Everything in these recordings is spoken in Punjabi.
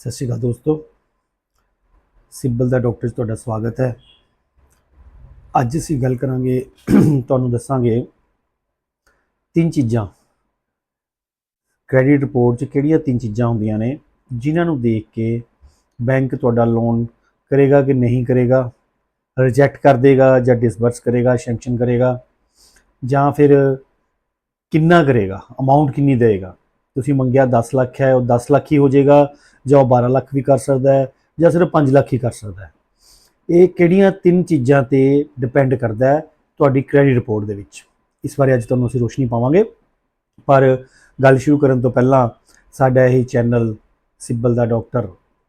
ਸਤਿ ਸ਼੍ਰੀ ਅਕਾਲ ਦੋਸਤੋ। ਸਿੱਬਲ ਦਾ ਡਾਕਟਰ 'ਚ ਤੁਹਾਡਾ ਸਵਾਗਤ ਹੈ। ਅੱਜ ਅਸੀਂ ਗੱਲ ਕਰਾਂਗੇ, ਤੁਹਾਨੂੰ ਦੱਸਾਂਗੇ ਤਿੰਨ ਚੀਜ਼ਾਂ। ਕ੍ਰੈਡਿਟ ਰਿਪੋਰਟ 'ਚ ਕਿਹੜੀਆਂ ਤਿੰਨ ਚੀਜ਼ਾਂ ਹੁੰਦੀਆਂ ਨੇ, ਜਿਨ੍ਹਾਂ ਨੂੰ ਦੇਖ ਕੇ ਬੈਂਕ ਤੁਹਾਡਾ ਲੋਨ ਕਰੇਗਾ ਕਿ ਨਹੀਂ ਕਰੇਗਾ ਰਿਜੈਕਟ ਕਰ ਦੇਗਾ ਜਾਂ ਡਿਸਬਰਸ ਕਰੇਗਾ ਸੈਂਕਸ਼ਨ ਕਰੇਗਾ ਜਾਂ ਫਿਰ ਕਿੰਨਾ ਕਰੇਗਾ ਅਮਾਉਂਟ ਕਿੰਨੀ ਦੇਗਾ ਤੁਸੀਂ ਮੰਗਿਆ 10 ਲੱਖ ਹੈ, ਉਹ 10 ਲੱਖ ਹੀ ਹੋ ਜਾਏਗਾ ਜਾਂ ਉਹ 12 ਲੱਖ ਵੀ ਕਰ ਸਕਦਾ ਹੈ ਜਾਂ ਸਿਰਫ 5 ਲੱਖ ਹੀ ਕਰ ਸਕਦਾ ਹੈ। ਇਹ ਕਿਹੜੀਆਂ ਤਿੰਨ ਚੀਜ਼ਾਂ ਤੇ ਡਿਪੈਂਡ ਕਰਦਾ ਹੈ ਤੁਹਾਡੀ ਕ੍ਰੈਡਿਟ ਰਿਪੋਰਟ ਦੇ ਵਿੱਚ। ਇਸ ਬਾਰੇ ਅੱਜ ਤੁਹਾਨੂੰ ਅਸੀਂ ਰੋਸ਼ਨੀ ਪਾਵਾਂਗੇ। ਪਰ ਗੱਲ ਸ਼ੁਰੂ ਕਰਨ ਤੋਂ ਪਹਿਲਾਂ ਸਾਡਾ ਇਹ ਚੈਨਲ ਸਿੱਬਲ ਦਾ ਡਾਕਟਰ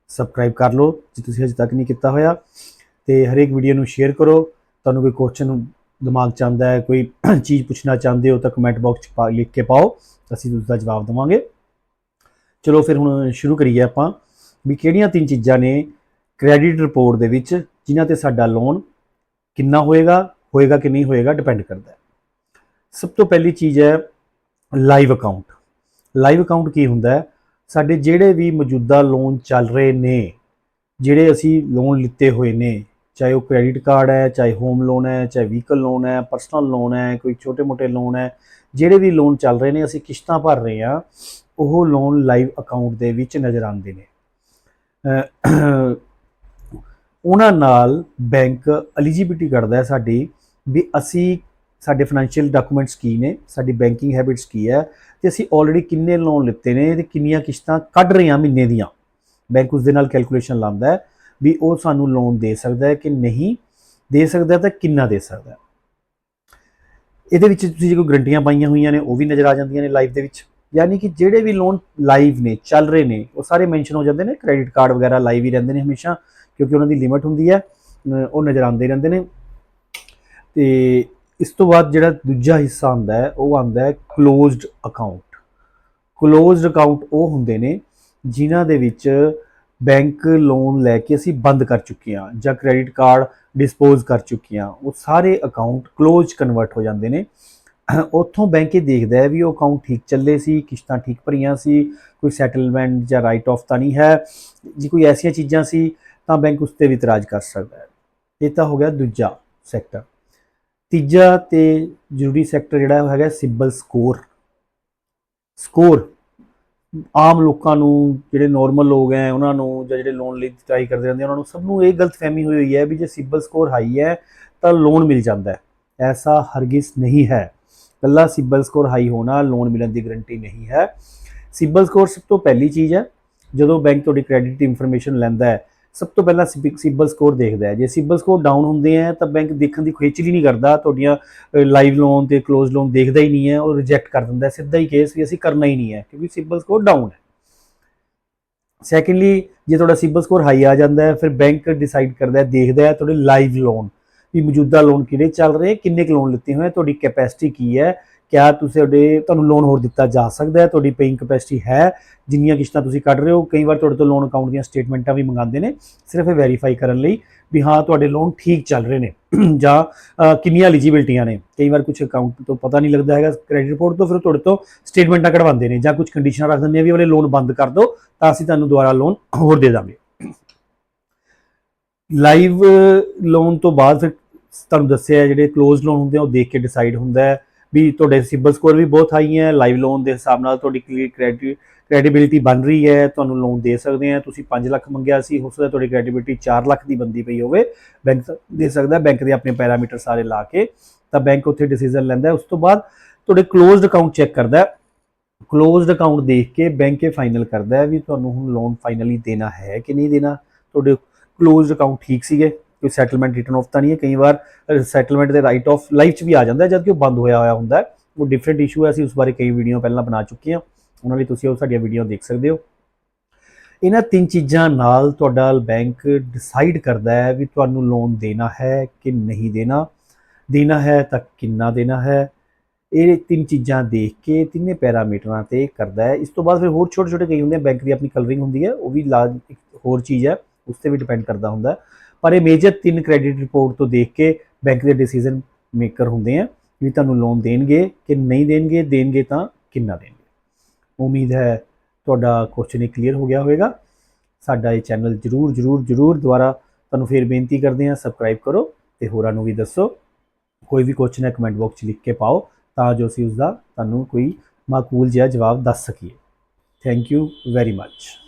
ਸਬਸਕ੍ਰਾਈਬ ਕਰ ਲਓ, ਜੇ ਤੁਸੀਂ ਅਜੇ ਤੱਕ ਨਹੀਂ ਕੀਤਾ ਹੋਇਆ, ਤੇ ਹਰੇਕ ਵੀਡੀਓ ਨੂੰ ਸ਼ੇਅਰ ਕਰੋ। ਤੁਹਾਨੂੰ ਕੋਈ ਕੁਐਸਚਨ ਦਿਮਾਗ 'ਚ ਆਉਂਦਾ ਹੈ, ਕੋਈ ਚੀਜ਼ ਪੁੱਛਣਾ ਚਾਹੁੰਦੇ ਹੋ ਤਾਂ ਕਮੈਂਟ ਬਾਕਸ 'ਚ ਪਾ, ਲਿਖ ਕੇ ਪਾਓ। ਅਸੀਂ ਉਸ ਦਾ ਜਵਾਬ ਦੇਵਾਂਗੇ। ਚਲੋ ਫਿਰ ਹੁਣ ਸ਼ੁਰੂ ਕਰੀਏ ਆਪਾਂ ਵੀ ਕਿਹੜੀਆਂ ਤਿੰਨ ਚੀਜ਼ਾਂ ਨੇ ਕ੍ਰੈਡਿਟ ਰਿਪੋਰਟ ਦੇ ਵਿੱਚ ਜਿਨ੍ਹਾਂ ਤੇ ਸਾਡਾ ਲੋਨ ਕਿੰਨਾ ਹੋਏਗਾ ਹੋਏਗਾ ਕਿ ਨਹੀਂ ਹੋਏਗਾ ਡਿਪੈਂਡ ਕਰਦਾ ਹੈ। ਸਭ ਤੋਂ ਪਹਿਲੀ ਚੀਜ਼ ਹੈ ਲਾਈਵ ਅਕਾਊਂਟ ਲਾਈਵ ਅਕਾਊਂਟ ਕੀ ਹੁੰਦਾ ਹੈ? ਸਾਡੇ ਜਿਹੜੇ ਵੀ ਮੌਜੂਦਾ ਲੋਨ ਚੱਲ ਰਹੇ ਨੇ, ਜਿਹੜੇ ਅਸੀਂ ਲੋਨ ਲਿੱਤੇ ਹੋਏ ਨੇ ਚਾਹੇ ਉਹ ਕ੍ਰੈਡਿਟ ਕਾਰਡ ਹੈ, ਚਾਹੇ ਹੋਮ ਲੋਨ ਹੈ, ਚਾਹੇ ਵਹੀਕਲ ਲੋਨ ਹੈ ਪਰਸਨਲ ਲੋਨ ਹੈ, ਕੋਈ ਛੋਟੇ-ਮੋਟੇ ਲੋਨ ਹੈ, ਜਿਹੜੇ ਵੀ ਲੋਨ ਚੱਲ ਰਹੇ ਨੇ, ਅਸੀਂ ਕਿਸ਼ਤਾਂ ਭਰ ਰਹੇ ਹਾਂ, ਉਹ ਲੋਨ ਲਾਈਵ ਅਕਾਊਂਟ ਦੇ ਵਿੱਚ ਨਜ਼ਰ ਆਉਂਦੇ ਨੇ। ਉਹਨਾਂ ਨਾਲ ਬੈਂਕ ਐਲੀਜੀਬਿਲਟੀ ਕਰਦਾ ਹੈ ਸਾਡੀ ਵੀ ਅਸੀਂ ਸਾਡੇ ਫਾਈਨੈਂਸ਼ੀਅਲ ਡਾਕੂਮੈਂਟਸ ਕੀ ਨੇ, ਸਾਡੀ ਬੈਂਕਿੰਗ ਹੈਬਿਟਸ ਕੀ ਹੈ, ਤੇ ਅਸੀਂ ਆਲਰੇਡੀ ਕਿੰਨੇ ਲੋਨ ਲਿੱਤੇ ਨੇ ਤੇ ਕਿੰਨੀਆਂ ਕਿਸ਼ਤਾਂ ਕੱਢ ਰਹੇ ਹਾਂ ਮਹੀਨੇ ਦੀਆਂ। ਬੈਂਕ ਉਸ ਦੇ ਨਾਲ ਕੈਲਕੂਲੇਸ਼ਨ ਲਾਉਂਦਾ ਹੈ। ਵੀ ਉਹ ਸਾਨੂੰ ਲੋਨ ਦੇ ਸਕਦਾ ਹੈ ਕਿ ਨਹੀਂ? ਦੇ ਸਕਦਾ ਤਾਂ ਕਿੰਨਾ ਦੇ ਸਕਦਾ ਇਹਦੇ ਵਿੱਚ ਤੁਸੀਂ ਜੇ ਕੋਈ ਗਰੰਟੀਆਂ ਪਾਈਆਂ ਹੋਈਆਂ ਨੇ, ਉਹ ਵੀ ਨਜ਼ਰ ਆ ਜਾਂਦੀਆਂ ਨੇ ਲਾਈਵ ਦੇ ਵਿੱਚ। ਯਾਨੀ ਕਿ ਜਿਹੜੇ ਵੀ ਲੋਨ ਲਾਈਵ ਨੇ, ਚੱਲ ਰਹੇ ਨੇ, ਉਹ ਸਾਰੇ ਮੈਂਸ਼ਨ ਹੋ ਜਾਂਦੇ ਨੇ ਕ੍ਰੈਡਿਟ ਕਾਰਡ ਵਗੈਰਾ ਲਾਈਵ ਹੀ ਰਹਿੰਦੇ ਨੇ ਹਮੇਸ਼ਾ, ਕਿਉਂਕਿ ਉਹਨਾਂ ਦੀ ਲਿਮਟ ਹੁੰਦੀ ਹੈ ਉਹ ਨਜ਼ਰ ਆਉਂਦੇ ਰਹਿੰਦੇ ਨੇ। ਤੇ ਇਸ ਤੋਂ ਬਾਅਦ ਜਿਹੜਾ ਦੂਜਾ ਹਿੱਸਾ ਆਉਂਦਾ ਹੈ, ਉਹ ਆਉਂਦਾ ਹੈ ਕਲੋਜ਼ਡ ਅਕਾਊਂਟ ਕਲੋਜ਼ਡ ਅਕਾਊਂਟ ਉਹ ਹੁੰਦੇ ਨੇ, ਜਿਨ੍ਹਾਂ ਦੇ ਵਿੱਚ ਬੈਂਕ ਲੋਨ ਲੈ ਕੇ ਅਸੀਂ ਬੰਦ ਕਰ ਚੁੱਕੇ ਹਾਂ ਜਾਂ ਕ੍ਰੈਡਿਟ ਕਾਰਡ ਡਿਸਪੋਜ਼ ਕਰ ਚੁੱਕੇ ਹਾਂ, ਉਹ ਸਾਰੇ ਅਕਾਊਂਟ ਕਲੋਜ਼ ਕਨਵਰਟ ਹੋ ਜਾਂਦੇ ਨੇ। ਉੱਥੋਂ ਬੈਂਕ ਇਹ ਦੇਖਦਾ ਹੈ ਵੀ ਉਹ ਅਕਾਊਂਟ ਠੀਕ ਚੱਲੇ ਸੀ, ਕਿਸ਼ਤਾਂ ਠੀਕ ਭਰੀਆਂ ਸੀ, ਕੋਈ ਸੈਟਲਮੈਂਟ ਜਾਂ ਰਾਈਟ ਆਫ ਤਾਂ ਨਹੀਂ ਹੈ, ਜੇ ਕੋਈ ਐਸੀਆਂ ਚੀਜ਼ਾਂ ਸੀ ਤਾਂ ਬੈਂਕ ਉਸ ਤੇ ਵੀ ਇਤਰਾਜ਼ ਕਰ ਸਕਦਾ ਹੈ। ਇਹ ਤਾਂ ਹੋ ਗਿਆ ਦੂਜਾ ਸੈਕਟਰ ਤੀਜਾ ਤੇ ਜ਼ਰੂਰੀ ਸੈਕਟਰ ਜਿਹੜਾ ਉਹ ਹੈਗਾ ਸਿਬਲ ਸਕੋਰ। ਸਕੋਰ ਆਮ ਲੋਕਾਂ ਨੂੰ, ਜਿਹੜੇ ਨਾਰਮਲ ਲੋਕ ਹੈ ਉਹਨਾਂ ਨੂੰ ਜਾਂ ਜਿਹੜੇ ਲੋਨ ਲਈ ਟਰਾਈ ਕਰਦੇ ਰਹਿੰਦੇ ਉਹਨਾਂ ਨੂੰ ਸਭ ਨੂੰ ਇਹ ਗਲਤਫਹਿਮੀ ਹੋਈ ਹੋਈ ਹੈ ਵੀ ਜੇ ਸਿਬਲ ਸਕੋਰ ਹਾਈ ਹੈ ਤਾਂ ਲੋਨ ਮਿਲ ਜਾਂਦਾ ਹੈ ਐਸਾ ਹਰਗਿਜ਼ ਨਹੀਂ ਹੈ। ਕੱਲਾ ਸਿਬਲ ਸਕੋਰ ਹਾਈ ਹੋਣਾ ਲੋਨ ਮਿਲਣ ਦੀ ਗਾਰੰਟੀ ਨਹੀਂ ਹੈ। ਸਿਬਲ ਸਕੋਰ ਸਭ ਤੋਂ ਪਹਿਲੀ ਚੀਜ਼ ਹੈ ਜਦੋਂ ਬੈਂਕ ਤੁਹਾਡੀ ਕ੍ਰੈਡਿਟ ਦੀ ਇਨਫੋਰਮੇਸ਼ਨ ਲੈਂਦਾ ਹੈ ਸਭ ਤੋਂ ਪਹਿਲਾਂ ਸਿਬਲ ਸਕੋਰ ਦੇਖਦਾ ਹੈ। ਜੇ ਸਿਬਲ ਸਕੋਰ ਡਾਊਨ ਹੁੰਦੇ ਆ ਤਾਂ ਬੈਂਕ ਦੇਖਣ ਦੀ ਖੇਚਲੀ ਨਹੀਂ ਕਰਦਾ। ਤੁਹਾਡੀਆਂ ਲਾਈਵ ਲੋਨ ਤੇ ਕਲੋਜ਼ ਲੋਨ ਦੇਖਦਾ ਹੀ ਨਹੀਂ ਹੈ, ਉਹ ਰਿਜੈਕਟ ਕਰ ਦਿੰਦਾ ਸਿੱਧਾ ਹੀ ਕੇਸ ਵੀ ਅਸੀਂ ਕਰਨਾ ਹੀ ਨਹੀਂ ਹੈ, ਕਿਉਂਕਿ ਸਿਬਲ ਸਕੋਰ ਡਾਊਨ ਹੈ। ਸੈਕੰਡਲੀ ਜੇ ਤੁਹਾਡਾ ਸਿਬਲ ਸਕੋਰ ਹਾਈ ਆ ਜਾਂਦਾ ਹੈ, ਫਿਰ ਬੈਂਕ ਡਿਸਾਈਡ ਕਰਦਾ ਹੈ, ਦੇਖਦਾ ਹੈ ਤੁਹਾਡੇ ਲਾਈਵ ਲੋਨ ਵੀ ਮੌਜੂਦਾ ਲੋਨ ਕਿਹੜੇ ਚੱਲ ਰਹੇ ਕਿੰਨੇ ਕੁ ਲੋਨ ਲਿੱਤੇ ਹੋਏ ਤੁਹਾਡੀ ਕੈਪੈਸਿਟੀ ਕੀ ਹੈ ਕਿਆ ਤੁਸੀਂ ਤੁਹਾਡੇ ਤੁਹਾਨੂੰ ਲੋਨ ਹੋਰ ਦਿੱਤਾ ਜਾ ਸਕਦਾ ਹੈ, ਤੁਹਾਡੀ ਪੇਇੰਗ ਕਪੈਸਿਟੀ ਹੈ, ਜਿੰਨੀਆਂ ਕਿਸ਼ਤਾਂ ਤੁਸੀਂ ਕੱਢ ਰਹੇ ਹੋ, ਕਈ ਵਾਰ ਤੁਹਾਡੇ ਤੋਂ ਲੋਨ ਅਕਾਊਂਟ ਦੀਆਂ ਸਟੇਟਮੈਂਟਾਂ ਵੀ ਮੰਗਾਉਂਦੇ ਨੇ, ਸਿਰਫ ਇਹ ਵੈਰੀਫਾਈ ਕਰਨ ਲਈ ਵੀ ਹਾਂ, ਤੁਹਾਡੇ ਲੋਨ ਠੀਕ ਚੱਲ ਰਹੇ ਨੇ, ਜਾਂ ਕਿੰਨੀਆਂ ਐਲੀਜੀਬਿਲਟੀਆਂ ਨੇ। ਕਈ ਵਾਰ ਕੁਝ ਅਕਾਊਂਟ ਤੋਂ ਪਤਾ ਨਹੀਂ ਲੱਗਦਾ ਹੈਗਾ ਕ੍ਰੈਡਿਟ ਰਿਪੋਰਟ ਤੋਂ, ਫਿਰ ਤੁਹਾਡੇ ਤੋਂ ਸਟੇਟਮੈਂਟਾਂ ਕਢਵਾਉਂਦੇ ਨੇ, ਜਾਂ ਕੁਝ ਕੰਡੀਸ਼ਨਾਂ ਰੱਖ ਦਿੰਦੇ ਆ ਵੀ ਇਹ ਵਾਲੇ ਲੋਨ ਬੰਦ ਕਰ ਦਿਓ, ਤਾਂ ਅਸੀਂ ਤੁਹਾਨੂੰ ਦੁਬਾਰਾ ਲੋਨ ਹੋਰ ਦੇ ਦਾਂਗੇ। ਲਾਈਵ ਲੋਨ ਤੋਂ ਬਾਅਦ ਫਿਰ ਤੁਹਾਨੂੰ ਦੱਸਿਆ ਜਿਹੜੇ ਕਲੋਜ਼ ਲੋਨ ਹੁੰਦੇ ਆ, ਉਹ ਦੇਖ ਕੇ ਡਿਸਾਈਡ ਹੁੰਦਾ ਹੈ ਵੀ ਤੁਹਾਡੇ ਸਿਬਲ ਸਕੋਰ ਵੀ ਬਹੁਤ ਹਾਈ ਹੈ, ਲਾਈਵ ਲੋਨ ਦੇ ਹਿਸਾਬ ਨਾਲ ਤੁਹਾਡੀ ਕ੍ਰੈਡਿਟ ਕ੍ਰੈਡੀਬਿਲਿਟੀ ਬਣ ਰਹੀ ਹੈ, ਤੁਹਾਨੂੰ ਲੋਨ ਦੇ ਸਕਦੇ ਆ ਤੁਸੀਂ 5 ਲੱਖ ਮੰਗਿਆ ਸੀ, ਹੋ ਸਕਦਾ ਤੁਹਾਡੀ ਕ੍ਰੈਡੀਬਿਲਿਟੀ 4 ਲੱਖ ਦੀ ਬੰਦੀ ਪਈ ਹੋਵੇ, ਬੈਂਕ ਦੇ ਸਕਦਾ, ਬੈਂਕ ਦੇ ਆਪਣੇ ਪੈਰਾਮੀਟਰ ਸਾਰੇ ਲਾ ਕੇ, ਤਾਂ ਬੈਂਕ ਉੱਥੇ ਡਿਸੀਜਨ ਲੈਂਦਾ ਉਸ ਤੋਂ ਬਾਅਦ ਤੁਹਾਡੇ ਕਲੋਜ਼ਡ ਅਕਾਊਂਟ ਚੈੱਕ ਕਰਦਾ ਹੈ। ਕਲੋਜ਼ਡ ਅਕਾਊਂਟ ਦੇਖ ਕੇ ਬੈਂਕ ਇਹ ਫਾਈਨਲ ਕਰਦਾ ਹੈ ਵੀ ਤੁਹਾਨੂੰ ਹੁਣ ਲੋਨ ਫਾਈਨਲੀ ਦੇਣਾ ਹੈ ਕਿ ਨਹੀਂ ਦੇਣਾ, ਤੁਹਾਡੇ ਕਲੋਜ਼ਡ ਅਕਾਊਂਟ ਠੀਕ ਸੀਗੇ। ਕੋਈ ਸੈਟਲਮੈਂਟ ਰਿਟਰਨ ਆਫ ਤਾਂ ਨਹੀਂ ਹੈ, ਕਈ ਵਾਰ ਸੈਟਲਮੈਂਟ ਦੇ ਰਾਈਟ ਆਫ ਲਾਈਫ 'ਚ ਵੀ ਆ ਜਾਂਦਾ ਹੈ ਜਦ ਕਿ ਉਹ ਬੰਦ ਹੋਇਆ ਹੋਇਆ ਹੁੰਦਾ ਉਹ ਡਿਫਰੈਂਟ ਇਸ਼ੂ ਹੈ, ਅਸੀਂ ਉਸ ਬਾਰੇ ਕਈ ਵੀਡੀਓ ਪਹਿਲਾਂ ਬਣਾ ਚੁੱਕੇ ਹਾਂ। ਉਹਨਾਂ ਲਈ ਤੁਸੀਂ ਉਹ ਸਾਡੀਆਂ ਵੀਡੀਓ ਦੇਖ ਸਕਦੇ ਹੋ। ਇਹਨਾਂ ਤਿੰਨ ਚੀਜ਼ਾਂ ਨਾਲ ਤੁਹਾਡਾ ਬੈਂਕ ਡਿਸਾਈਡ ਕਰਦਾ ਹੈ ਵੀ ਤੁਹਾਨੂੰ ਲੋਨ ਦੇਣਾ ਹੈ ਕਿ ਨਹੀਂ ਦੇਣਾ। ਦੇਣਾ ਹੈ ਤਾਂ ਕਿੰਨਾ ਦੇਣਾ ਹੈ? ਇਹ ਤਿੰਨ ਚੀਜ਼ਾਂ ਦੇਖ ਕੇ ਤਿੰਨੇ ਪੈਰਾਮੀਟਰਾਂ ਤੇ ਕਰਦਾ ਹੈ। ਇਸ ਤੋਂ ਬਾਅਦ ਫਿਰ ਹੋਰ ਛੋਟੇ ਛੋਟੇ ਕਈ ਹੁੰਦੇ ਬੈਂਕ ਦੀ ਆਪਣੀ ਕਲਰਿੰਗ ਹੁੰਦੀ ਹੈ, ਉਹ ਵੀ ਲਾਜ ਇੱਕ ਹੋਰ ਚੀਜ਼ ਹੈ, ਉਸ ਤੇ ਵੀ ਡਿਪੈਂਡ ਕਰਦਾ ਹੁੰਦਾ ਪਰ ਇਹ ਮੇਜਰ ਤਿੰਨ ਕ੍ਰੈਡਿਟ ਰਿਪੋਰਟ ਤੋਂ ਦੇਖ ਕੇ ਬੈਂਕ ਦੇ ਡਿਸੀਜਨ ਮੇਕਰ ਹੁੰਦੇ ਆ ਵੀ ਤੁਹਾਨੂੰ ਲੋਨ ਦੇਣਗੇ ਕਿ ਨਹੀਂ ਦੇਣਗੇ ਦੇਣਗੇ ਤਾਂ ਕਿੰਨਾ ਦੇਣਗੇ। ਉਮੀਦ ਹੈ ਤੁਹਾਡਾ ਕੁਐਸਚਨ ਕਲੀਅਰ ਹੋ ਗਿਆ ਹੋਵੇਗਾ। ਸਾਡਾ ਇਹ ਚੈਨਲ ਜਰੂਰ ਜਰੂਰ ਜਰੂਰ ਦੁਬਾਰਾ ਤੁਹਾਨੂੰ ਫੇਰ ਬੇਨਤੀ ਕਰਦੇ ਹਾਂ ਸਬਸਕ੍ਰਾਈਬ ਕਰੋ ਤੇ ਹੋਰਾਂ ਨੂੰ ਵੀ ਦੱਸੋ। ਕੋਈ ਵੀ ਕੁਐਸਚਨ ਹੈ ਕਮੈਂਟ ਬਾਕਸ 'ਚ ਲਿਖ ਕੇ ਪਾਓ ਤਾਂ ਜੋ ਅਸੀਂ ਉਸ ਦਾ ਤੁਹਾਨੂੰ ਕੋਈ ਮਾਕੂਲ ਜਿਹਾ ਜਵਾਬ ਦੱਸ ਸਕੀਏ। Thank you very much